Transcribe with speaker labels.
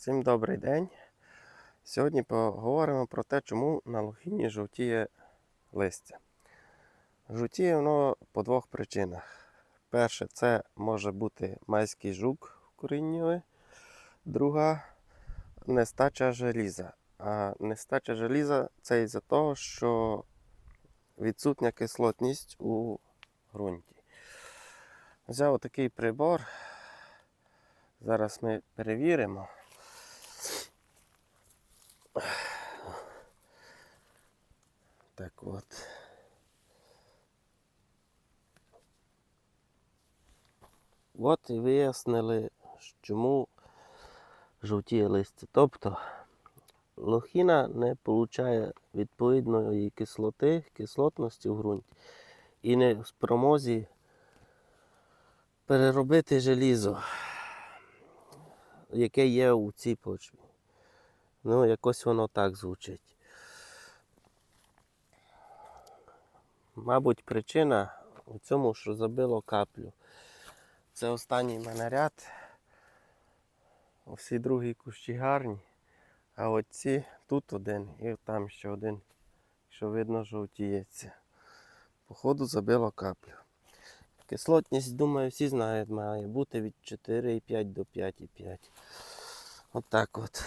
Speaker 1: Всім добрий день. Сьогодні поговоримо про те, чому на лохині жовтіє листя. Жовтіє воно по двох причинах. Перше, це може бути майський жук коріннєвий. Друга нестача желіза. А нестача желіза це із-за того, що відсутня кислотність у ґрунті. Взяв такий прибор. Зараз ми перевіримо. Так от. От і вияснили, чому жовтіє листя. Тобто лохіна не отримує відповідної кислоти, кислотності в ґрунті і не в спромозі переробити желізо, яке є у цій почві. Ну, якось воно так звучить. Мабуть, причина у цьому, що забило каплю. Це останній мене ряд. Усі другі кущі гарні. А оці тут один і там ще один, що видно, жовтіється. Походу забило каплю. Кислотність, думаю, всі знають, має бути від 4,5 до 5,5. Отак от.